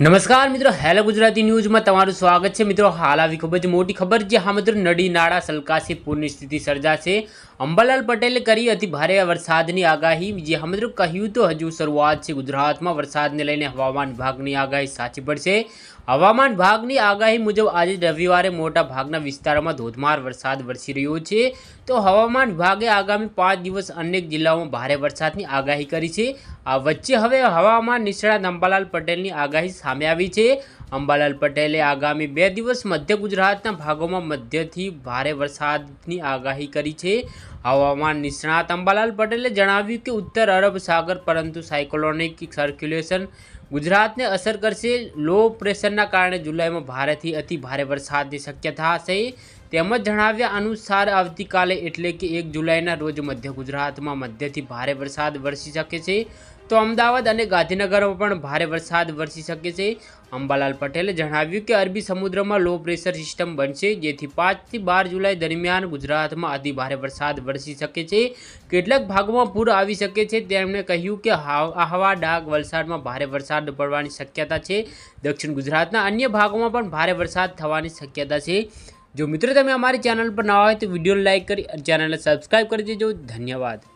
નમસ્કાર મિત્રો, હેલો ગુજરાતી ન્યૂઝમાં તમારું સ્વાગત છે. મિત્રો, હાલ આવી ખૂબ જ મોટી ખબર જે હા મિત્રો નડી નાળા સલકાશે પૂરની સ્થિતિ સર્જાશે. અંબાલાલ પટેલે કરી હતી ભારે વરસાદની આગાહી. જે હા મિત્રો કહ્યું તો હજુ શરૂઆત છે. ગુજરાતમાં વરસાદને લઈને હવામાન વિભાગની આગાહી સાચી પડશે. હવામાન વિભાગની આગાહી મુજબ આજે રવિવારે મોટા ભાગના વિસ્તારોમાં ધોધમાર વરસાદ વરસી રહ્યો છે. તો હવામાન વિભાગે આગામી પાંચ દિવસ અનેક જિલ્લાઓમાં ભારે વરસાદની આગાહી કરી છે. આ વચ્ચે હવે હવામાન નિષ્ણાત અંબાલાલ પટેલની આગાહી સામે આવી છે. અંબાલાલ પટેલે આગામી બે દિવસ મધ્ય ગુજરાતના ભાગોમાં મધ્યથી ભારે વરસાદની આગાહી કરી છે. હવામાન નિષ્ણાત અંબાલાલ પટેલે જણાવ્યું કે ઉત્તર અરબ સાગર, પરંતુ સાયકોલોનિક સર્ક્યુલેશન ગુજરાતને અસર કરશે. લો પ્રેશરના કારણે જુલાઈમાં ભારેથી અતિ ભારે વરસાદની શક્યતા હશે. તેમજ જણાવ્યા અનુસાર આવતીકાલે એટલે કે એક જુલાઈના રોજ મધ્ય ગુજરાતમાં મધ્યથી ભારે વરસાદ વરસી શકે છે. તો અમદાવાદ અને ગાંધીનગરમાં પણ ભારે વરસાદ વરસી શકે છે. અંબાલાલ પટેલે જણાવ્યું કે અરબી સમુદ્રમાં લો પ્રેશર સિસ્ટમ બનશે, જેથી પાંચથી બાર જુલાઈ દરમિયાન ગુજરાતમાં અતિ ભારે વરસાદ વરસી શકે છે. કેટલાક ભાગોમાં પૂર આવી શકે છે. તેમણે કહ્યું કે હાવ- આહવા ડાંગ વલસાડમાં ભારે વરસાદ પડવાની શક્યતા છે. દક્ષિણ ગુજરાતના અન્ય ભાગોમાં પણ ભારે વરસાદ થવાની શક્યતા છે. જો મિત્રો તમે અમારી ચેનલ પર ના હોય તો વીડિયો લાઇક કરી ચેનલને સબસ્ક્રાઈબ કરી દેજો. ધન્યવાદ.